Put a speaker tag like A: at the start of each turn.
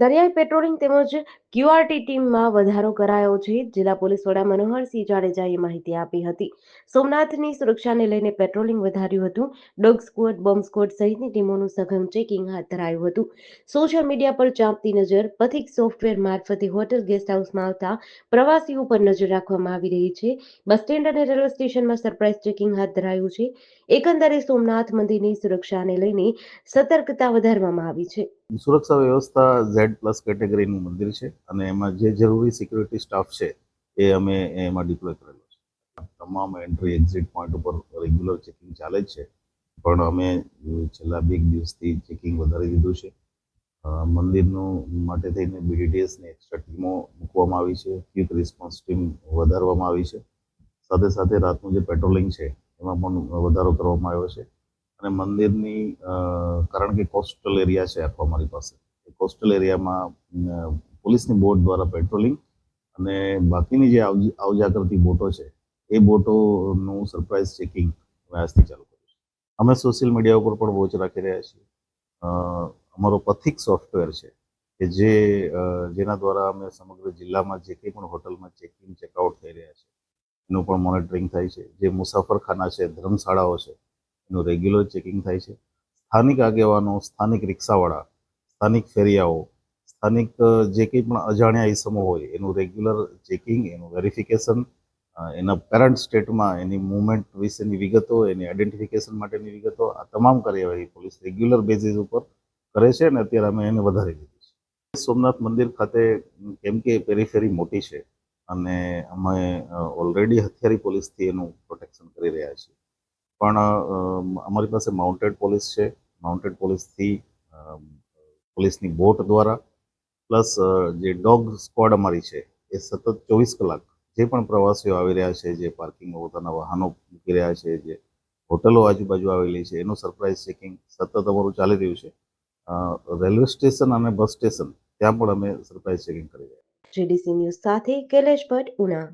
A: દરિયાઈ પેટ્રોલિંગ તેમજ ક્યુઆરટી ટીમમાં વધારો કરાયો છે. જિલ્લા પોલીસ વડા મનોહરસિંહ જાડેજાએ માહિતી આપી હતી. સોમનાથની સુરક્ષાને લઈને પેટ્રોલિંગ વધાર્યું હતું. ડોગ સ્કવોડ, બોમ્બ સ્કવોડ સહિતની ટીમોનું સઘન ચેકિંગ હાથ ધરાયું હતું. સોશિયલ મીડિયા પર ચાંપતી નજર પથિક સોફ્ટવેર મારફતે હોટેલ ગેસ્ટ હાઉસમાં આવતા પ્રવાસીઓ પર નજર રાખવામાં આવી રહી છે. બસ સ્ટેન્ડ અને રેલવે સ્ટેશનમાં સરપ્રાઇઝ ચેકિંગ હાથ ધરાયું છે. એકંદરે સોમનાથ મંદિરની સુરક્ષાને લઈને સતર્કતા વધારવામાં આવી છે.
B: સુરક્ષા વ્યવસ્થા ઝેડ પ્લસ કેટેગરીનું મંદિર છે અને એમાં જે જરૂરી સિક્યુરિટી સ્ટાફ છે એ અમે એમાં ડિપ્લોય કરેલો છે. તમામ એન્ટ્રી એક્ઝિટ પોઈન્ટ ઉપર રેગ્યુલર ચેકિંગ ચાલે છે, પણ અમે છેલ્લા બે દિવસથી ચેકિંગ વધારી દીધું છે. મંદિરનું માટે થઈને બીડીટીએસની એક્સ્ટ્રા ટીમો મૂકવામાં આવી છે ક્વિક રિસ્પોન્સ ટીમ વધારવામાં આવી છે. સાથે સાથે રાતનું જે પેટ્રોલિંગ છે, એમાં પણ વધારો કરવામાં આવ્યો છે. અને મંદિરની કારણ કે કોસ્ટલ એરિયા છે આખો અમારી પાસે. કોસ્ટલ એરિયામાં પોલીસની બોટ દ્વારા પેટ્રોલિંગ અને બાકીની જે આવજા કરતી બોટો છે, એ બોટોનું સરપ્રાઇઝ ચેકિંગ અમે આજથી ચાલુ કર્યું છે. અમે સોશિયલ મીડિયા ઉપર પણ વોચ રાખી રહ્યા છીએ. અમારો પથિક સોફ્ટવેર છે કે જે જેના દ્વારા અમે સમગ્ર જિલ્લામાં જે કંઈ પણ હોટલમાં ચેકિંગ, ચેકઆઉટ થઈ રહ્યા છે, એનું પણ મોનિટરિંગ થાય છે. જે મુસાફરખાના છે, ધર્મશાળાઓ છે એનું રેગ્યુલર ચેકિંગ થાય છે. સ્થાનિક આગેવાનો, સ્થાનિક રિક્ષાવાળા, સ્થાનિક ફેરિયાઓ, સ્થાનિક જે કંઈ પણ અજાણ્યા ઇસમો હોય, એનું રેગ્યુલર ચેકિંગ એનું વેરિફિકેશન એના પેરેન્ટ સ્ટેટમાં એની મુવમેન્ટ વિશેની વિગતો, એની આઈડેન્ટિફિકેશન માટેની વિગતો, આ તમામ કાર્યવાહી પોલીસ રેગ્યુલર બેઝિસ ઉપર કરે છે અને અત્યારે અમે એને વધારી દીધી છે. સોમનાથ મંદિર ખાતે, કેમ કે પેરીફેરી મોટી છે અને અમે ઓલરેડી હથિયારી પોલીસથી એનું પ્રોટેક્શન કરી રહ્યા છીએ. પણ અમારી પાસે માઉન્ટેડ પોલીસ છે. માઉન્ટેડ પોલીસથી પોલીસની બોટ દ્વારા, પ્લસ જે ડોગ સ્ક્વોડ અમારી છે, એ સતત ચોવીસ કલાક જે પણ પ્રવાસીઓ આવી રહ્યા છે, જે પાર્કિંગમાં પોતાના વાહનો મૂકી રહ્યા છે, જે હોટલો આજુબાજુ આવેલી છે, એનું સરપ્રાઇઝ ચેકિંગ સતત અમારું ચાલી રહ્યું છે. રેલવે સ્ટેશન અને બસ સ્ટેશન, ત્યાં પણ અમે સરપ્રાઇઝ ચેકિંગ કરી રહ્યા
A: જીડીસી ન્યૂઝ સાથે કૈલેશ ભટ્ટ, ઉના.